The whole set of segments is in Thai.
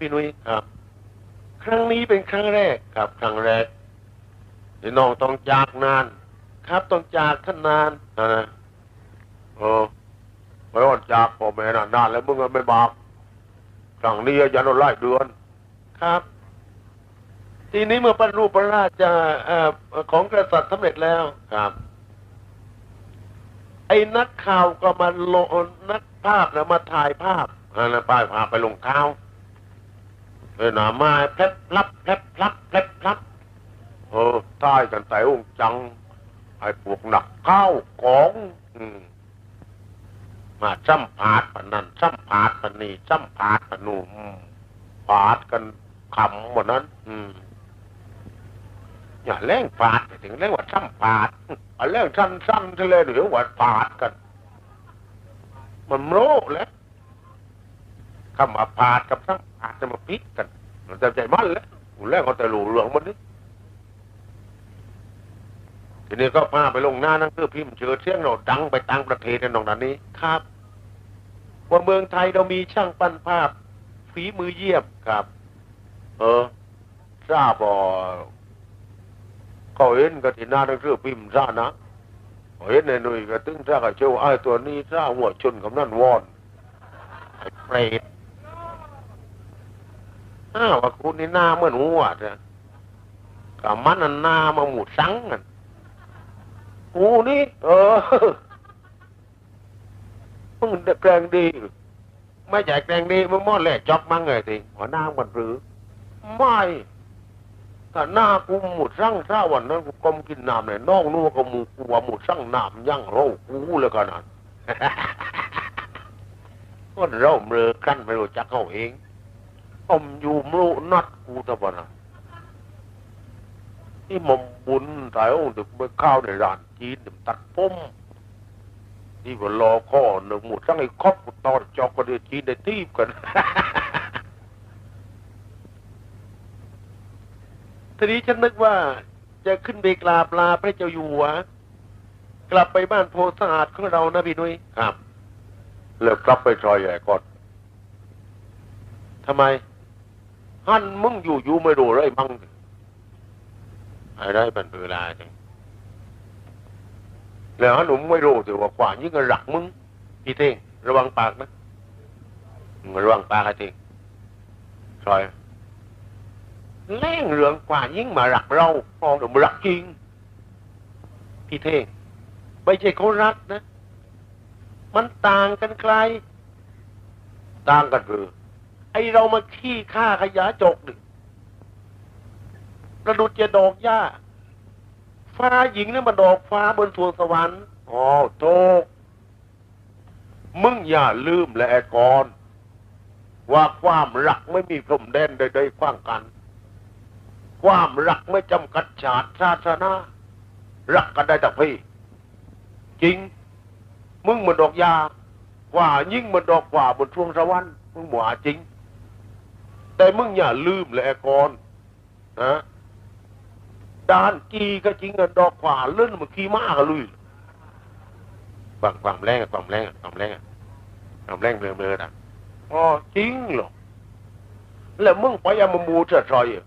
พี่นุ้ยครับ ครั้งนี้เป็นครั้งแรกครับ ครั้งแรกที่น้องต้องจากนาน ครับต้องจากท่านนานนะนะเออไม่ว่าจากพ่อแม่น่ะนานแล้วมึงก็ไม่บอกครั้งนี้ยันเอาไล่เดือนครับ ทีนี้เมื่อปรรรูปพระราชาเอ่อของกษัตริย์สำเร็จแล้วครับไอ้นักข่าวก็มาลงนักภาพนะมาถ่ายภาพอันนั้นป้ายพาไปลงเท้าเออ หนาไม้แพลบพลับแพลบพลับแพลบพลับเออใต้กันแต่องจัง ไอ้พวกหนักข้าวของอืมาซ้ำผาดปนั่นซ้ำผาดปนี่ซ้ำผาดปนู่มผาดกันขำหมดนั้น อืมอย่าเล่งผาดถึงเล่งว่าซ้ำผาดเอาเล่งสั้นๆทะเลหรือว่าผาดกัน มันโม่แล้วคำว่าผาดกับซ้ำ ผาดจะมาพิษกันมันจะใจมั่นแล้วกูแรกเขาแต่หลูเหลืองมันนี่ทีนี้ก็พาไปลงหน้าหนังสือพิมพ์เจอเสียงเราดังไปต่างประเทศในนองนั้นนี้ครับ ว่าเมืองไทยเรามีช่างปั้นภาพ ฝีมือเยี่ยมครับ เออทราบบ่เขาเห็นกันที่หน้าหนังสือพิมพ์ซะนะเขาเห็นในหนุ่ยก็ตึ้งซะก็เชื่อว่าไอ้ตัวนี้ซะหัวชนกับนั่นวอนไอ้เปรต อ้าวว่าคุณนี่หน้าเหมือนหัวจ้ะกับมันนั่นหน้ามาหมูสังกันกูนี่ เออมึงแกล้งดี ไม่ใช่แกล้งดีมึงมอดแหละจอกมั้งไงสิหัวหน้ามันหรือไม่ถ้าหน้ากูหมุดสั่งถ้าวันนั้นกูกลมกินน้ำเนี่ยน้องนู่นก็หมูกูว่าหมุดสั่งน้ำยั่งเรากูเลยขนาดก็เราเมือกันไม่รู้จักเขาเอง อมอยู่มรู้นัดกูตะวันะที่มมบุญสายองค์ดึกไปข้าวในร้านจีนถึงตัดผมที่ว่ารอข้อหนึ่งหมดสั่งไอ้ครอบกูตอนจอกก็เดือจีนได้ทีบกันทีนี้ฉันนึกว่าจะขึ้นไปกราบลาพระเจ้าอยู่หัวกลับไปบ้านโพสะอาดของเรานะพี่นุ้ยครับ แล้วกลับไปซอยใหญ่ก่อนทำไม ฮันมึงอยู่อยู่ไม่รู้เลยมั่งไอ้ได้เป็นเวลาจังแล้วหนุ่มไม่รู้แต่ว่าขวานยิ่งกระหลักมึงพี่เท่งระวังปากนะระวังปากไอ้เทีซอยแรงเรื่องกว่ายิ่งมาหลักเราพอหนุ่มรักจริงพี่เท่งไม่ใช่เขารักนะ มันต่างกันไกล ต่างกันคือ ไอเรามาขี้ข้าขยะจกดิประดุจจะดอกหญ้า ฟ้าหญิงนั่นมันดอกฟ้าบนสวงสวรรค์อ๋อโตกมึงอย่าลืมและไอ้กอนว่าความรักไม่มีพรมแดนใดๆขว้างกัน ความรักไม่จำกัดชาติศาสนารักกันได้แต่พี่ จริง มึงเหมือนดอกยาว่ายิ่งเหมือนดอกกว่าบนช่วงสวรรค์มึงหวาจริง แต่มึงอย่าลืมเลยไอ้กอนนะด้านกีก็จริงกันดอกกว่าเลื่อนมันขี้มากกันลุยความความแรงความแรงความแรงความแรงเบลอเบลอนะอ๋อจริงหรอแล้วมึงไปเอามามูเฉยๆอะ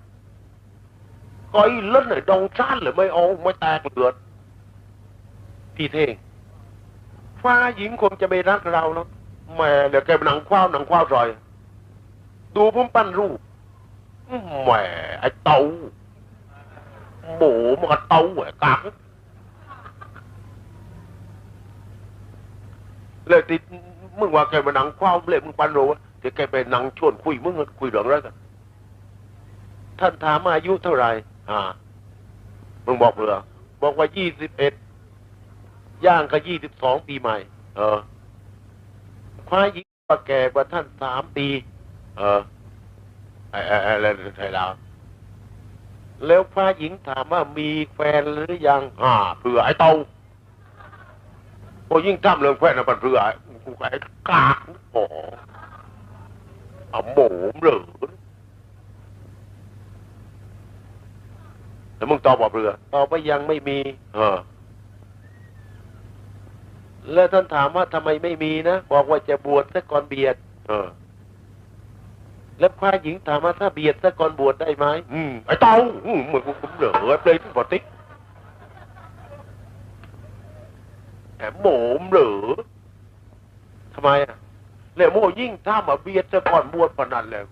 ก็ไอ้เล่นไอ้ดองชานเลยไม่เอาไม่แตกเลือดพี่เท่งฟ้าหญิงคงจะไม่รักเราเนาะแม่เดี๋ยวแกหนังคว้าวหนังคว้าวซอย ดูผมปั้นรูปแหมไอ้เตาหมูมันก็เต้าไอ้กักเลยติดมึงว่าแกไปนังคว้าเลยมึงปั้นรวะเดี๋ยวแกไปนังชวนคุยมึงก็คุยเรื่องอะไรกันท่านถามอายุเท่าไหร่อ่ามึงบอกเรือบอกว่ายี่สิบเอ็ดย่างก็ยี่สิบสองปีใหม่ เออฟ้าหญิงก็แก่กว่าท่านสามปี เออไอ้ไอ้ไอ้อะไรไทยลาวแล้วฟ้าหญิงถามว่ามีแฟนหรือยังอ่าเผื่อไอ้เต้าอยิ่งทำเรื่องแคว้นนะมันเรือกูไอ้กากโอ้เอหมูเหรือแล้วมึงตอบว่าเรือตอบว่ายังไม่มี เออ แล้วท่านถามว่าทำไมไม่มีนะ บอกว่าจะบวชซะก่อนเบียด เออ แล้วพระหญิงถามว่าถ้าเบียดซะก่อนบวชได้ไหมอืมไอ้เต้าอืมเหมือนกูเหลือเลยที่บอติกแอบหมูเหลือทำไมอะแล้วโมยิ่งถ้ามาเบียดซะก่อนบวชพนันแล้ว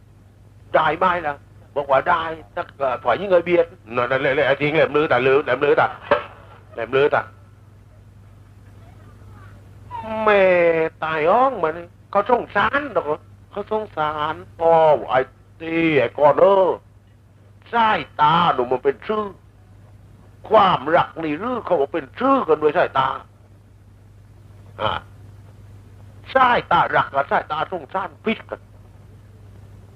ได้ไหมล่ะบอกว่าได้ถ้าเกิดถอยยิ่งเงยเบียดนั่นนั่นเลยเลยไอ้ทิ้งแหลมลือแต่ลือแหลมลือแต่แหลมลือแต่แม่ตายอ้องมันเขาสงสารดอก เขาสงสารอ๋อไอ้ตีไอ้ก่อนเออสายตาหนูมันเป็นชื่อ ความรักนี่รือเขาบอกเป็นชื่อกันด้วยสายตาอ่าสายตารักกับสายตาสงสารพิษกัน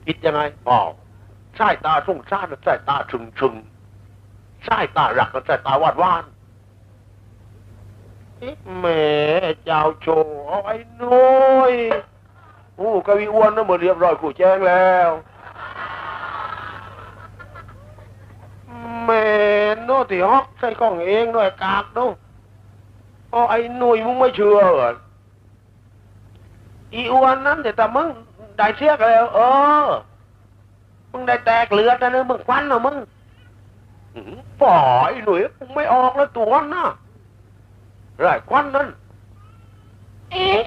ผิดยังไงอ๋อสายตาสงสารกับสายตาชึงชึงสายตารักกับสายตาวานวานแม่เจ้าโชว์ไอ้น้อย อู้กวีอ้วนนะหมดเรียบร้อยกูแจ้งแล้วแม่โน่ที่ฮอกใส่กล้องเองด้วยกากโน่อ๋อไอ้หนุ่ยมึงไม่เชื่อเหรออีอ้วนนั้นแต่แต่มึงได้เสียกแล้ว เออ มึงได้แตกเลือดนะเนอมึงควันเหรอมึงป่อไอ้หนุ่ยมึงไม่ออกแล้วตัวน่ะไรควันนั้น เอ๊ะ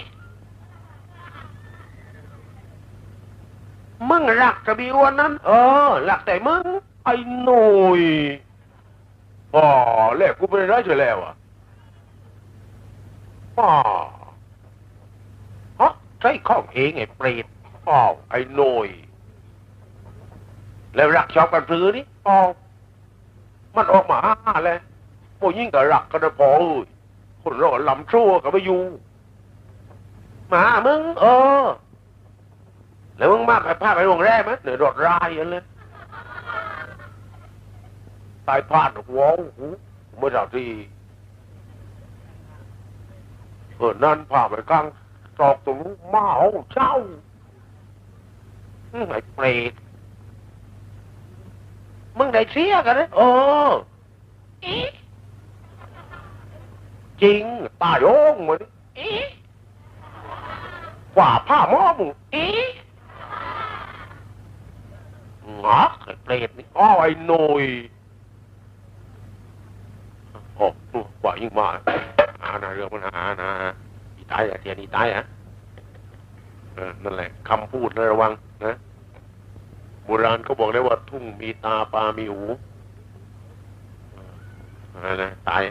มึงรักกับอีอ้วนนั้น เออรักแต่มึง ไอ้หนุ่ยป่อแลกกูไปได้เฉยแล้วอะป่อฮะใช่ข้องเองไอ้เปรตอ้าวไอ้หนุ่ยแล้วรักชอบกันพลือนี่อ้าวมันออกมาห้าเลยโมยิ่งกับรักกันนะพอเอ้ยคนเราลำชั่วกับไปอยู่หมามึง เออ แล้วมึงมากไปพาไปโรงแรมไหมเหนือรถรายอันเลยตายพลาดหัวหูเมื่อเช้าที่เออนั่นพาไปกลางตอกตรงนู้นมาเอาเจ้าอืมไอ้เปรตมึงได้เสียกันเลยเออเอ๊ะจริงตายโอ้งมันเอ๊ะกว่าผ้าหม้อมึงเอ๊ะ งอไอ้เปรตนี่อ้าวไอ้หนุ่ยโอ้กว่ายิ่งมาหานะเรื่องมันหานะอีตายอะเทียนอีตายอะเออนั่นแหละคำพูดนะระวังนะโบราณเขาบอกได้ว่าทุ่งมีตาปลามีหูออนะตาย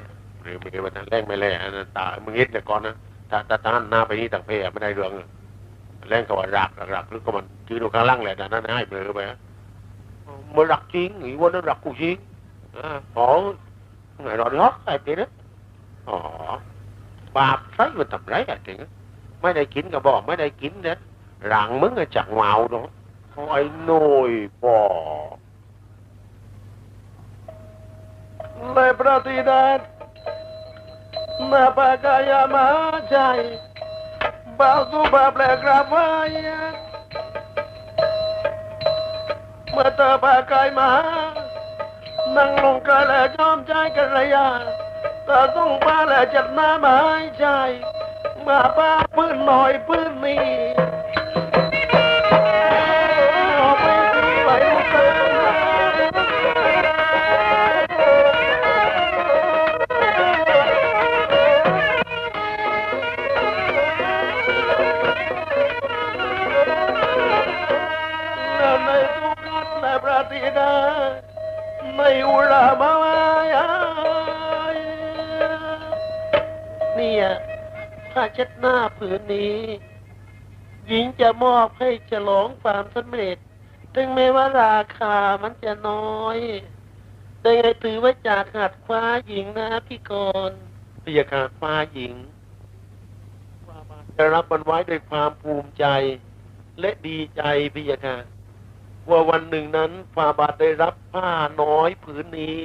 หรือไม่เกี่ยวกับแรงไม่แรงอันนั้นตามึงเห็นแต่ก่อนนะถ้าถ้าท่าหน้าไปนี่ต่างเพศไม่ได้เรื่องแรงก็ว่ารักรักหรือก็มันยืนอยู่ข้างล่างแหละแต่นั้นให้เบลอไปอะมันรักจริงอีวันนั้นรักกูจริงอ่าอ๋อไงรอดฮอกไอ้เด็กอ๋อบาปใช่มันทำไรอะ ถึงไม่ได้กินก็บอกไม่ได้กินเนี่ยหลังมึงอะจักเมาเนาะไอ้หน่อยปอเลยประติดาน เมื่อเธอปากายมา นั่งลงกันและจอมใจกันระยะเธอต้องปาและจัดหน้ามาให้ใจ มาป้าพื้นหน่อยพื้นนี้ ดหน้าผืนนี้ หญิงจะมอบให้ฉลองความสำเร็จ ถึงแม้ว่าราคามันจะน้อยแต่ไงถือว่าจากหัดคว้าหญิงนะพี่กรณ์พยาคาคว้าหญิงจะรับมันไว้ด้วยความภูมิใจ และดีใจพี่ยาค่ะว่าวันหนึ่งนั้นฝ่าบาทได้รับผ้าน้อยผืนนี้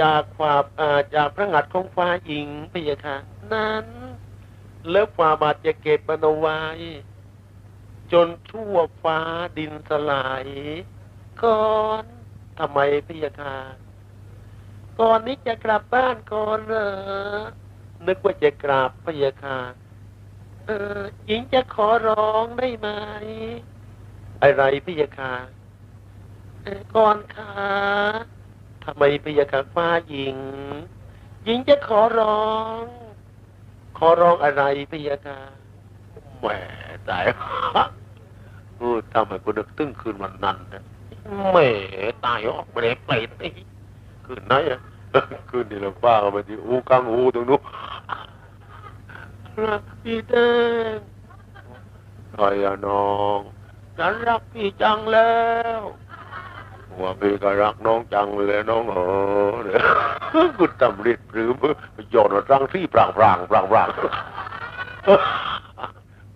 จากความอ่าจากพระหัตถ์ของฟ้าหญิงพี่ยาค่ะนั้น แล้วความบาดจะเก็บมันเอาไว้ จนทั่วฟ้าดินสลายก่อนทำไมพี่ยาคาก่อนนี้จะกลับบ้านก่อนเหรอนึกว่าจะกราบพระยาคาเออหญิงจะขอร้องได้ไหม อะไรพระยาคาเอ่อก่อนขาทำไมพระยาคาฟ้าหญิง หญิงจะขอร้อง ขอร้องอะไรพระยาคาแหมตายเออทำให้กูนึกตึ้งคืนวันนั้นนะแหมตายออกไปเลยเปตไอ้คืนไหนอะคืนนี้เราฟ้าก็ไปที่อูกลางอูตรงนู้นรักพี่เต้งใครอะน้องฉันรักพี่จังแล้ว ว่าพี่ก็รักน้องจังเลยน้องเออเนี่ยกูตำริดหรือโยนมารังที่ปรางปรางปรางปราง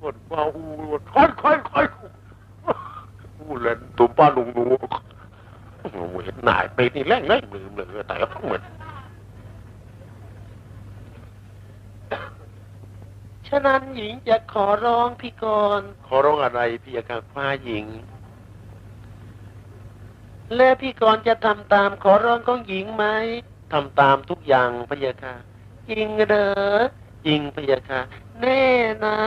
หมดว่าอูหมดค่อยค่อยค่อยอูเล่นตุ้มป้าลุงหนูโอ้โหเห็นหน่ายไปนี่แรงเลยมือเลยแต่ก็เหมือนฉะนั้นหญิงจะขอร้องพี่กรณ์ขอร้องอะไรพี่อาการฟ้าหญิง และพี่กรณ์จะทำตามขอร้องของหญิงไหมทำตามทุกอย่างพะยาค่ะจริงเหรอจริงพะยาค่ะแน่นะ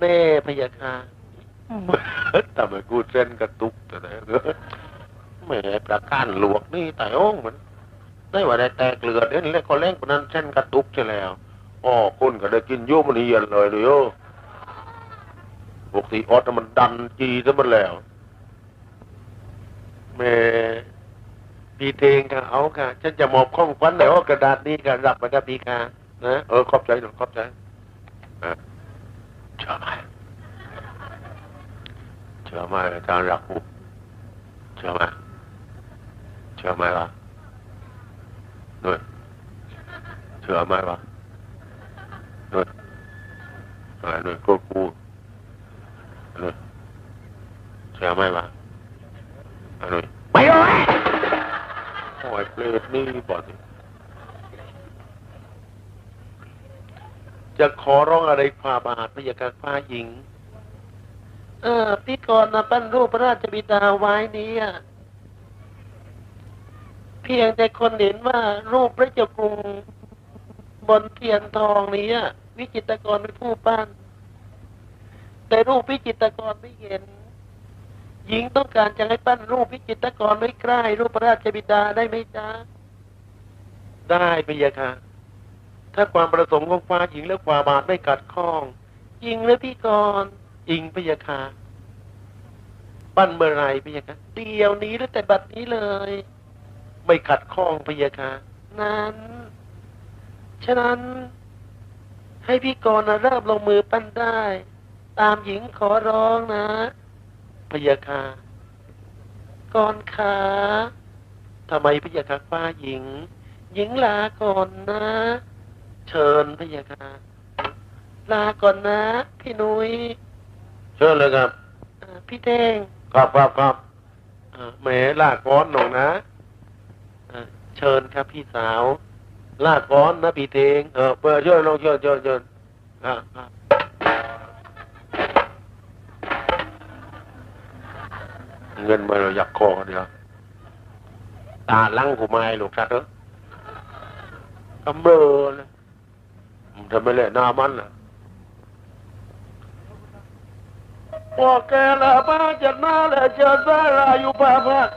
แน่พะยาค่ะทำไมกูเส้นกระตุกแต่ไหนเนอะแหม่ประการหลวกนี่แต่โอ้งมันได้ว่าได้แตกเลือดเด่นแล้วก็เล่งคนนั้นเส้นกระตุกใช่แล้วอ๋อคนก็ได้กินโยมันเฮียนเลยเลยโยปกติออสมันดันจีซะมันแล้ว แม่พี่เทงค่ะเอาค่ะฉันจะมอบข้องขวัญในอ้อกระดาษนี้กันรับมากับพี่ค่ะนะเออขอบใจหน่อยขอบใจอะเชื่อไหมเชื่อไหมอาจารย์รักกูเชื่อไหมเชื่อไหมวะด้วยเชื่อไหมวะ rồi à, rồi cô cu rồi chào mày bà à, rồi mày ơi ôi plate นี่บ่ดิจะขอร้องอะไรฝ่าบาทพระยาการฟ้าหญิง เออพี่กรณ์นะปั้นรูปพระราชบิดาไว้นี้อะเพียงแต่คนเห็นว่ารูปพระเจ้ากรุงบนเทียนทองนี้อะวิจิตรกรเป็นผู้ปั้น แต่รูปวิจิตรกรไม่เห็น หญิงต้องการจะให้ปั้นรูปวิจิตรกรไว้ใกล้รูปพระราชบิดาได้ไหมจ๊ะ ได้พะยะค่ะ ถ้าความประสงค์ของฟ้าหญิงและความบาทไม่กัดข้องจริงหรือพี่กรณ์จริงพะยะค่ะปั้นเมื่อไหรพะยะค่ะเดี๋ยวนี้หรือแต่บัดนี้เลย ไม่ขัดข้องพะยะค่ะนั้นฉะนั้น ให้พี่กรณ์น่ะเริ่มลงมือปั้นได้ ตามหญิงขอร้องนะ พะยาคากรณ์ขาทำไมพะยาคาฟ้าหญิง หญิงลาก่อนนะ เชิญพะยาคาลาก่อนนะ พี่นุย้ยเชิญเลยครับอ่าพี่เท่งครับครับครับแหมลาก้อนหนองนะอ่าเชิญครับพี่สาว ลากก้อนนะพี่เทงเออเปิดช่วยลองเชิญเชิญเชิญอะ เงินมาเราอยากคอกันเดียวตาลังกูไม่ลูกชัดเออกำเบอเลยมันทำไมเละหน้ามันล่ะพอแกละมาจะหน้าละจะสาราอยู่ป่าพัก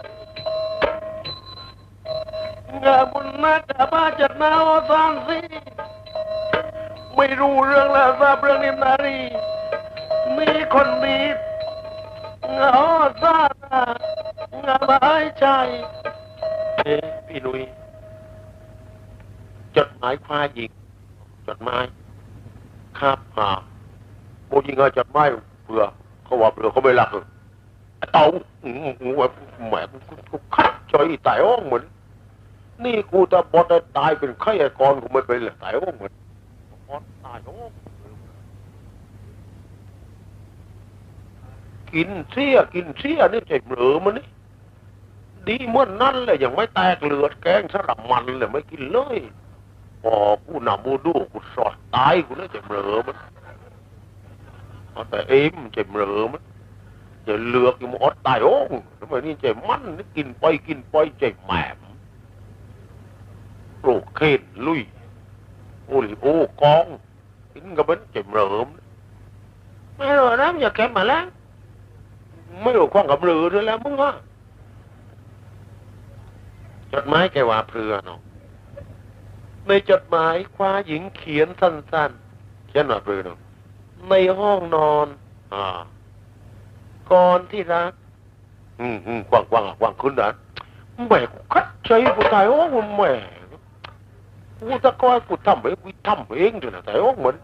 งาบุญนักกะมาจัดนาโอสานสิไม่รู้เรื่องล้วทราบเรื่องนิมนารีมีคนดีงาซา ดางาบายใจเอพี่นุ้ยจดหมายควายหญิง จดหมายครับหาโมยิงเอาจดหมายเผื่อเขาว่าเผื่อเขาไม่รักเต่าอืมอืมแบบแหมกูคัดใจตายอ้องเหมือน นี่กูจะบอดได้ตายเป็นไข้กรกูไม่เป็นเลยตายโอ้เหมือนบอดตายโอ้ กินเสียกินเสียนี่ใจเหลือมันนี่ดีเมื่อนนั้นเลยยังไม่แตกเลือดแกงสลับมันเลยไม่กินเลยพอกูหนามูดูกูสอดตายกูเลยใจเหลือมันเอาแต่เอ็มเจ็บเหลือมันจะเลือกอยู่มันอดตายโอ้งทำไมนี่เจ็บมันนี่กินไปกินไปเจ็บแหมปลูกเคนลุยโอ้ลิโอ้กองกินกับมันเจ็บเหลือมไม่รู้นะอย่าแกมาแล้ว ไม่รู้ความกับเรือด้วยแล้วมึงวะจดหมายแกว่าเพลือเนาะในจดหมายคว้าหญิงเขียนสั้นๆเช่นว่าเรือเนาะในห้องนอน อ่าก่อนที่รัก อืมอืมกว้างกว้างกว้างขึ้นนะแหม่กูคัดใจกูตายโอ้แหม่กูตะกอยกูทำเองกูทำเองเถอะนะแต่โอ้เหมือน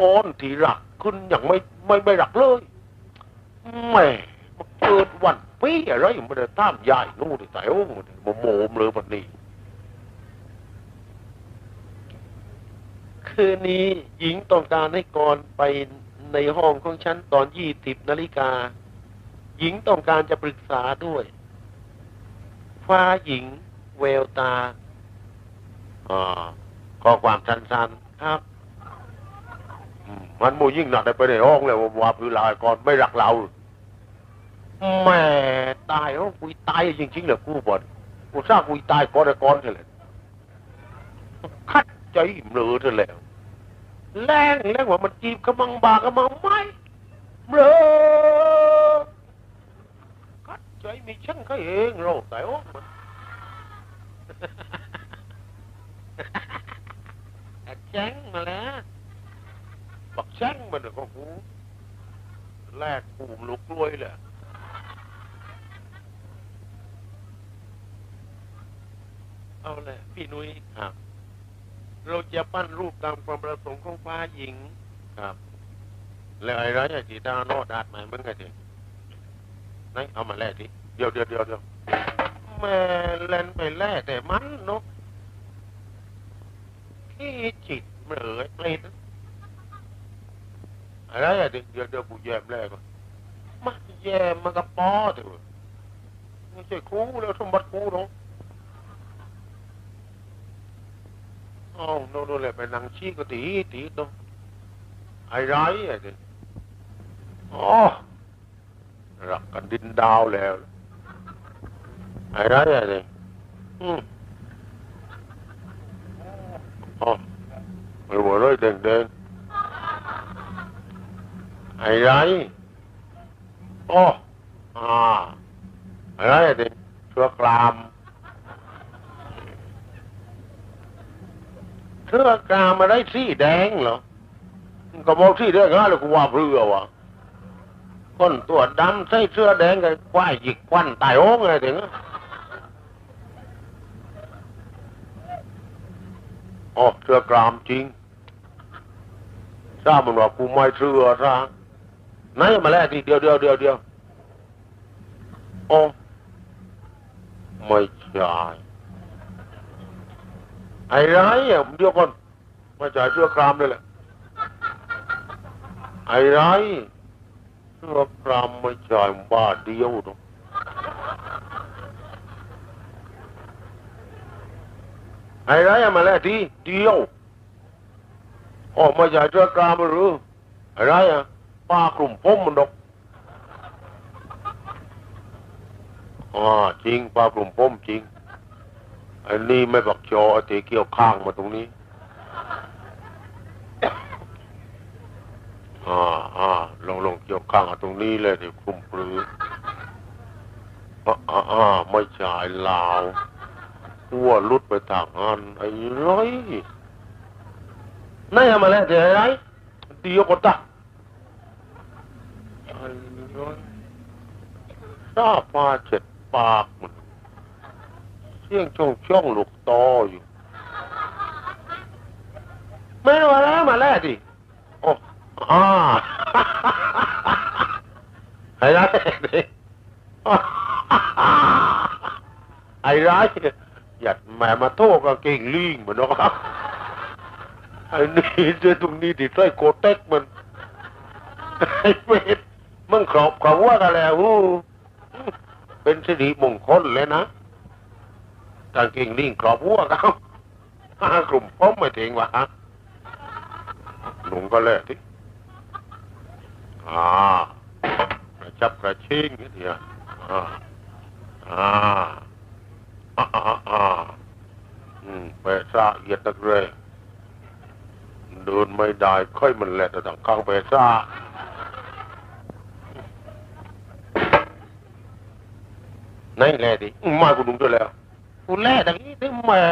ก้อนที่รักขึ้นอย่างไม่ไม่ไม่รักเลยแม่เกิดวันปีอะไรมันได้ตามยายนู่นที่แต่โอ้โมโมมเลยวันนี้ คืนนี้หญิงต้องการให้กรไปในห้องของฉันตอนยี่สิบนาฬิกา หญิงต้องการจะปรึกษาด้วยฟ้าหญิงแววตาอ่าข้อความสั้นครับ มันโมยิ่งหนักได้ไปในห้องเลยว่าว่าคือลาก่อนไม่รักเราแม่ตายแล้กูตายจริงๆเหรอกูบ่นกูสร้างกูตายก่อนก่อนเลยคัดใจเหลือเธอแล้วแรงแรงว่ามันจีบกำมังบากำมังไม่เหลือคัดใจมีช่างเขาเองเราแต่โอ้มันแจ้งมาแล้ว บักแช่งมันน่ะก็กู แลกกูลุกรวยแหละเอาเลยพี่นุ้ยครับ เราจะปั้นรูปตามความประสงค์ของฟ้าหญิง ครับ แล้วไอ้ไรไอ้ที่ตาโนดาดหมายมึงไงทีไหนเอามาแลกทีเดี๋ยวเดี๋ยวเดี๋ยวเดี๋ยวแม่เล่นไปแลกแต่มันเนาะขี้จิตเหมือเปรต อะไรอะเดี๋ยวเดี๋ยวเดี๋ยวกูแยมแลกก่อนมาแยมมันก็ป้อเถอะไม่ใช่ครูแล้วสมบัติครูเนาะอ้าวโน่นโน่นแหละไปนั่งชี้ก็ตีตีเนาะไอ้ไรไอ้ดิอ๋อรักกันดินดาวแล้วไอ้ไรไอ้ดิอืมอ๋อไม่หัวเลยเด่งเอ้ไรอ๋ออ่าไอ้ไรไอ้ดิเชือกรามเชือกรามอะไรสีแดงเหรอก็บอกที่เรื่องนั้นเลยกูว่าเรือวะคนตัวดำใส่เสื้อแดงกับควายหยิกควันตายโอ้งไงถึงอ๋อเสื้อกรามจริงทราบมันว่ากูไม่เสื้อซะ ไหนมาแลกทีเดียวเดียวเดียวเดียวอ๋อไม่ใช่ไอ้ไรอะเดี๋ยวก่อน ไม่ใช่เสื้อกรามเลยแหละไอ้ไรเสื้อกรามไม่ใช่บ้าเดียวหรอกไอ้ไรอะมาแล้วทีเดียวออกมาจากเสื้อกรามหรือไอ้ไรอะป้ากลุ่มพ้มมันดอกอ่าจริงป้ากลุ่มพ้มจริงอ้นี่ไม่บักจออ้เตะเกี่ยวข้างมาตรงนี้อ่าอ่าลงลงเกี่ยวข้างเอาตรงนี้เลยเดี๋ยวคลุมปลืออ่าอ่าอ่าไม่ใช่ลาวอ้วลุดไปทางอันไอ้ร้อยนั่นมาแล้วเดี๋ยวไอ้ไรเดียวก็ตา อ้ร้อยซาปาเจ็ดปากมันเสียงช่องช่องลูกตออยู่ไม่มาแล้วมาแล้วดิโอ้อ่าไอ้ร้ายนี่ไอ้ร้ายหยัดแม่มาโทษกับเก่งลิงเหมือนน้องไอ้นี่เจอตรงนี้ติใส่โกเต็กมันไอ้เป็ด มันครอบเขาว่ากันแล้วเป็นสิริมงคลเลยนะกางเก่งลิงครอบวัวเขาห้ากลุ่มพ้มไม่ถึงวะหนุ่งก็แลที่อ่ากระชับกระชิงนิดเดียวอ่าอ่าอ่าอ่าอืมไปซาเอียดนักเรยเดินไม่ได้ค่อยมันแหละแต่ต่างข้างไปซาไหนแหละ ดิอืมมากูนุ่งด้วยแล้วกูแล่ดังนี้ถึงแม่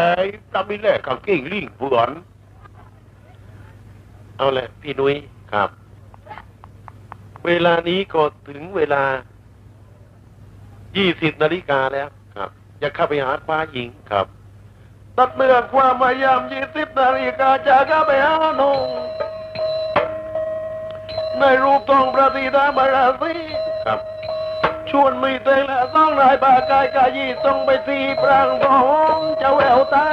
ตามีแล่กางเก่งลิงเผือนเอาละพี่นุ้ยครับ เวลานี้ก็ถึงเวลา20นาฬิกาแล้วครับจะเข้าไปหาฟ้าหญิงครับ ตัดเมื่อความพยายาม20นาฬิกาจะเข้าไปหาหนงในรูปทองประสีดามาราศี ชวนมีเตงและต้องนายบากายกายยีต้องไปสีปรางของเจ้าแววตา